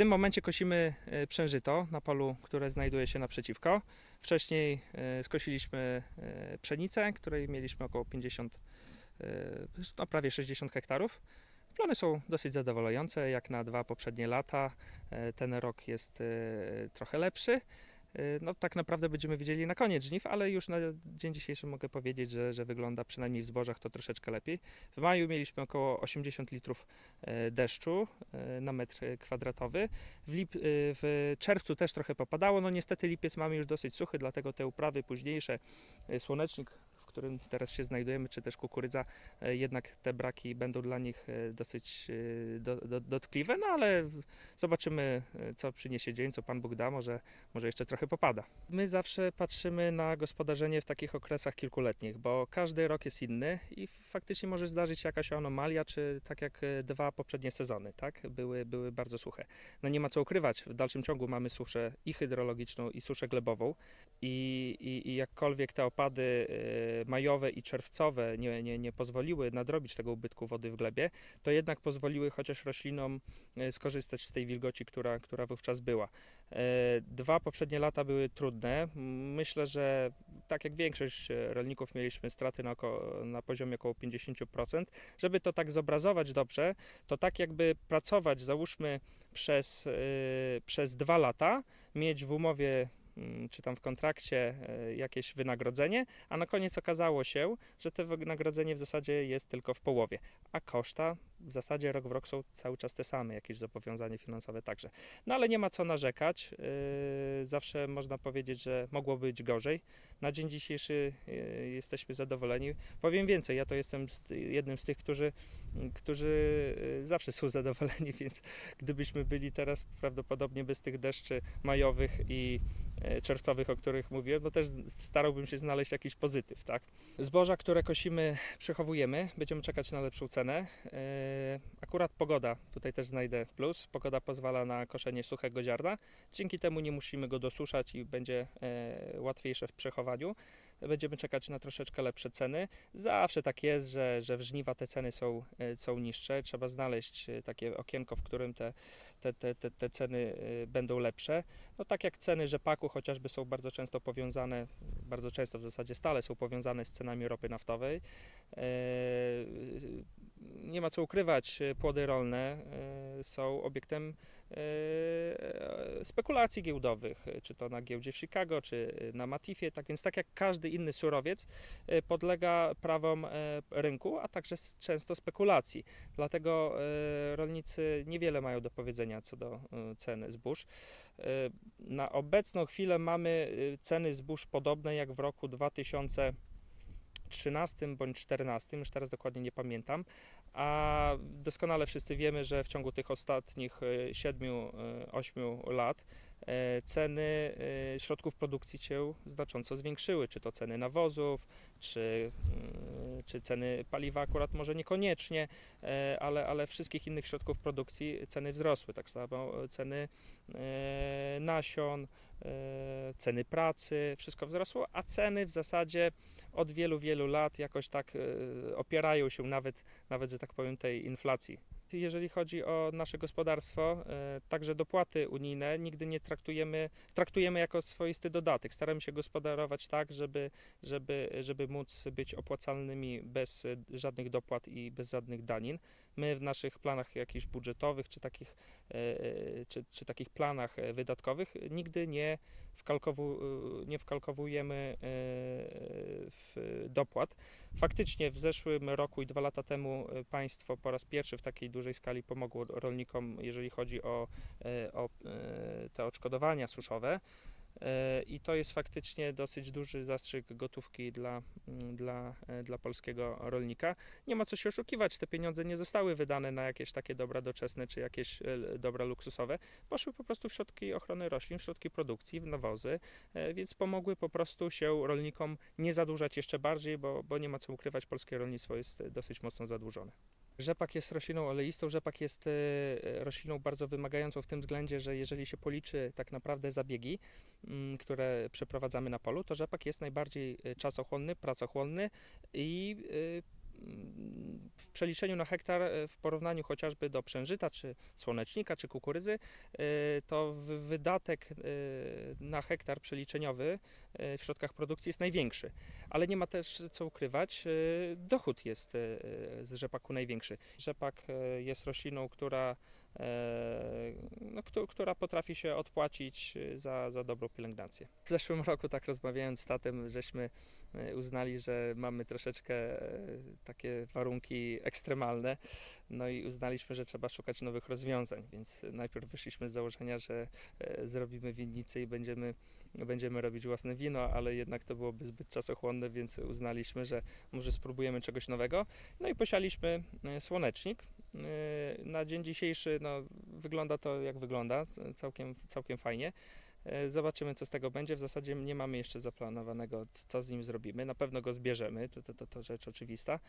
tym momencie kosimy e, przężyto na polu, które znajduje się naprzeciwko. Wcześniej e, skosiliśmy e, pszenicę, której mieliśmy około 50, e, no prawie 60 hektarów. Plony są dosyć zadowalające, jak na dwa poprzednie lata. Ten rok jest trochę lepszy. E, No tak naprawdę będziemy widzieli na koniec żniw, ale już na dzień dzisiejszy mogę powiedzieć, że, że wygląda przynajmniej w zbożach to troszeczkę lepiej. W maju mieliśmy około 80 litrów e, deszczu e, na metr kwadratowy. W, lip, e, w czerwcu też trochę popadało. No niestety lipiec mamy już dosyć suchy, dlatego te uprawy późniejsze, słonecznik, którym teraz się znajdujemy, czy też kukurydza, e, jednak te braki będą dla nich e, dosyć e, do, do, dotkliwe, no ale zobaczymy, co przyniesie dzień, co Pan Bóg da, może, może jeszcze trochę popada. My zawsze patrzymy na gospodarzenie w takich okresach kilkuletnich, bo każdy rok jest inny i faktycznie może zdarzyć się jakaś anomalia, czy tak jak dwa poprzednie sezony, tak, były, były bardzo suche. No nie ma co ukrywać, w dalszym ciągu mamy suszę i hydrologiczną, i suszę glebową i, i, i jakkolwiek te opady majowe i czerwcowe nie, nie, nie pozwoliły nadrobić tego ubytku wody w glebie, to jednak pozwoliły chociaż roślinom e, skorzystać z tej wilgoci, która, która wówczas była. E, Dwa poprzednie lata były trudne. Myślę, że tak jak większość e, rolników mieliśmy straty na, oko, na poziomie około 50%. Żeby to tak zobrazować dobrze, to tak jakby pracować, załóżmy przez, przez dwa lata, mieć w umowie czy tam w kontrakcie e, jakieś wynagrodzenie, a na koniec okazało się, że to wynagrodzenie w zasadzie jest tylko w połowie, a koszta w zasadzie rok w rok są cały czas te same, jakieś zobowiązanie finansowe także. No ale nie ma co narzekać, yy, zawsze można powiedzieć, że mogło być gorzej. Na dzień dzisiejszy yy, jesteśmy zadowoleni. Powiem więcej, ja to jestem jednym z tych, którzy, którzy zawsze są zadowoleni, więc gdybyśmy byli teraz prawdopodobnie bez tych deszczy majowych i e, czerwcowych, o których mówiłem, no też starałbym się znaleźć jakiś pozytyw, tak? Zboża, które kosimy, przechowujemy, będziemy czekać na lepszą cenę. E, Akurat pogoda, tutaj też znajdę plus, pogoda pozwala na koszenie suchego ziarna, dzięki temu nie musimy go dosuszać i będzie e, łatwiejsze w przechowaniu. Będziemy czekać na troszeczkę lepsze ceny. Zawsze tak jest, że, że w żniwa te ceny są, e, są niższe. Trzeba znaleźć e, takie okienko, w którym te, te, te, te, te ceny e, będą lepsze. No tak jak ceny rzepaku chociażby są bardzo często powiązane, bardzo często w zasadzie stale są powiązane z cenami ropy naftowej. Nie ma co ukrywać, e, płody rolne e, są obiektem e, spekulacji giełdowych, czy to na giełdzie w Chicago, czy na Matifie, tak więc tak jak każdy inny surowiec podlega prawom rynku, a także często spekulacji. Dlatego rolnicy niewiele mają do powiedzenia co do ceny zbóż. Na obecną chwilę mamy ceny zbóż podobne jak w roku 2013 bądź 2014, już teraz dokładnie nie pamiętam, a doskonale wszyscy wiemy, że w ciągu tych ostatnich 7-8 lat e, ceny e, środków produkcji się znacząco zwiększyły, czy to ceny nawozów, czy, mm, czy ceny paliwa akurat może niekoniecznie, e, ale, ale wszystkich innych środków produkcji ceny wzrosły, tak samo ceny e, nasion, e, ceny pracy, wszystko wzrosło, a ceny w zasadzie od wielu, wielu lat jakoś tak e, opierają się nawet, nawet, że tak powiem, tej inflacji. Jeżeli chodzi o nasze gospodarstwo, e, także dopłaty unijne nigdy nie traktujemy, traktujemy jako swoisty dodatek. Staramy się gospodarować tak, żeby, żeby, żeby móc być opłacalnymi bez e, żadnych dopłat i bez żadnych danin. My w naszych planach jakichś budżetowych czy takich, e, czy, czy takich planach wydatkowych nigdy nie, wkalkowu, e, nie wkalkowujemy e, w dopłat. Faktycznie w zeszłym roku i dwa lata temu e, państwo po raz pierwszy w takiej dużej skali pomogło rolnikom, jeżeli chodzi o, o te odszkodowania suszowe. I to jest faktycznie dosyć duży zastrzyk gotówki dla, mm, dla, e, dla polskiego rolnika. Nie ma co się oszukiwać, te pieniądze nie zostały wydane na jakieś takie dobra doczesne czy jakieś e, dobra luksusowe. Poszły po prostu w środki ochrony roślin, w środki produkcji, w nawozy, e, więc pomogły po prostu się rolnikom nie zadłużać jeszcze bardziej, bo, bo nie ma co ukrywać, polskie rolnictwo jest dosyć mocno zadłużone. Rzepak jest rośliną oleistą, rzepak jest e, rośliną bardzo wymagającą w tym względzie, że jeżeli się policzy tak naprawdę zabiegi, mm, które przeprowadzamy na polu, to rzepak jest najbardziej e, czasochłonny, pracochłonny i e, w przeliczeniu na hektar, e, w porównaniu chociażby do przężyta, czy słonecznika, czy kukurydzy, e, to wydatek e, na hektar przeliczeniowy w środkach produkcji jest największy. Ale nie ma też co ukrywać, dochód jest z rzepaku największy. Rzepak jest rośliną, która, no, któ- która potrafi się odpłacić e, za, za dobrą pielęgnację. W zeszłym roku, tak rozmawiając z tatem, żeśmy e, uznali, że mamy troszeczkę e, takie warunki ekstremalne, no i uznaliśmy, że trzeba szukać nowych rozwiązań, więc najpierw wyszliśmy z założenia, że e, zrobimy winnicę i będziemy, będziemy robić własne wino, ale jednak to byłoby zbyt czasochłonne, więc uznaliśmy, że może spróbujemy czegoś nowego. No i posialiśmy e, słonecznik. E, Na dzień dzisiejszy no, wygląda to jak wygląda, całkiem, całkiem fajnie. E, Zobaczymy, co z tego będzie. W zasadzie nie mamy jeszcze zaplanowanego, co z nim zrobimy. Na pewno go zbierzemy, to, to, to, to rzecz oczywista.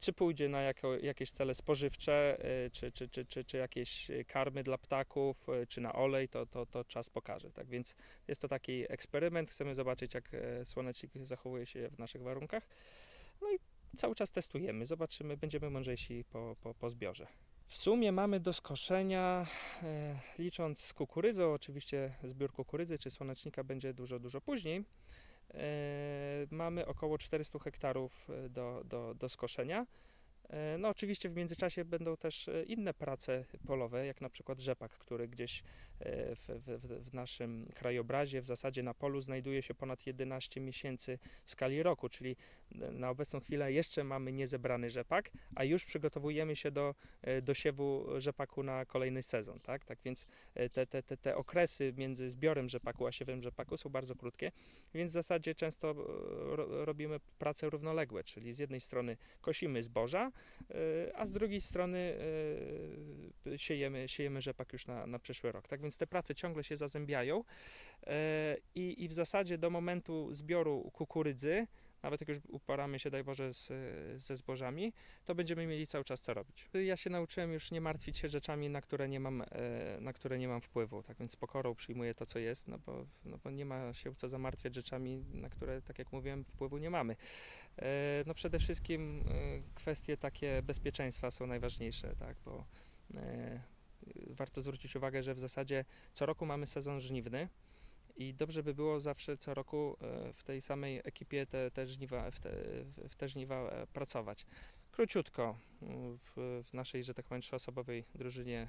Czy pójdzie na jako, jakieś cele spożywcze, e, czy, czy, czy, czy, czy jakieś e, karmy dla ptaków, czy na olej, to, to, to czas pokaże. Tak więc jest to taki eksperyment. Chcemy zobaczyć, jak słonecznik zachowuje się w naszych warunkach. No i cały czas testujemy. Zobaczymy, będziemy mądrzejsi po, po, po zbiorze. W sumie mamy do skoszenia, e, licząc z kukurydzą, oczywiście zbiór kukurydzy czy słonecznika będzie dużo, dużo później. E, mamy około 400 hektarów e, do, do, do skoszenia. E, No oczywiście w międzyczasie będą też e, inne prace polowe, jak na przykład rzepak, który gdzieś e, w, w, w naszym krajobrazie, w zasadzie na polu znajduje się ponad 11 miesięcy w skali roku, czyli na obecną chwilę jeszcze mamy niezebrany rzepak, a już przygotowujemy się do, do siewu rzepaku na kolejny sezon, tak? Tak więc te, te, te, te okresy między zbiorem rzepaku a siewem rzepaku są bardzo krótkie, więc w zasadzie często ro, robimy prace równoległe, czyli z jednej strony kosimy zboża, a z drugiej strony e, siejemy, siejemy rzepak już na, na przyszły rok. Tak więc te prace ciągle się zazębiają e, i, i w zasadzie do momentu zbioru kukurydzy nawet jak już uporamy się, daj Boże, z, ze zbożami, to będziemy mieli cały czas co robić. Ja się nauczyłem już nie martwić się rzeczami, na które nie mam, e, na które nie mam wpływu, tak więc z pokorą przyjmuję to, co jest, no bo, no bo nie ma się co zamartwiać rzeczami, na które, tak jak mówiłem, wpływu nie mamy. E, No przede wszystkim e, kwestie takie bezpieczeństwa są najważniejsze, tak, bo e, warto zwrócić uwagę, że w zasadzie co roku mamy sezon żniwny, i dobrze by było zawsze co roku e, w tej samej ekipie te, te żniwa, w, te, w te żniwa e, pracować. Króciutko m, w, w naszej, że tak powiem, trzyosobowej drużynie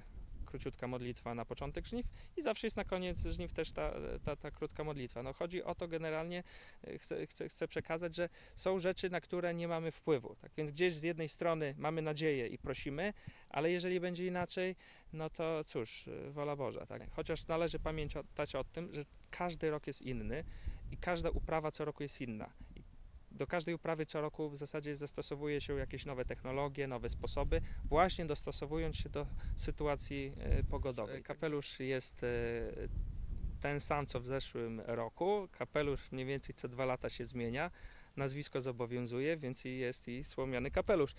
króciutka modlitwa na początek żniw i zawsze jest na koniec żniw też ta, ta, ta krótka modlitwa. No chodzi o to generalnie, e, chcę, chcę, chcę przekazać, że są rzeczy, na które nie mamy wpływu. Tak więc gdzieś z jednej strony mamy nadzieję i prosimy, ale jeżeli będzie inaczej, no to cóż, e, wola Boża. Tak? Chociaż należy pamiętać o tym, że każdy rok jest inny i każda uprawa co roku jest inna. Do każdej uprawy co roku w zasadzie zastosowuje się jakieś nowe technologie, nowe sposoby, właśnie dostosowując się do sytuacji e, pogodowej. Kapelusz jest e, ten sam co w zeszłym roku. Kapelusz mniej więcej co dwa lata się zmienia. Nazwisko zobowiązuje, więc jest i słomiany kapelusz.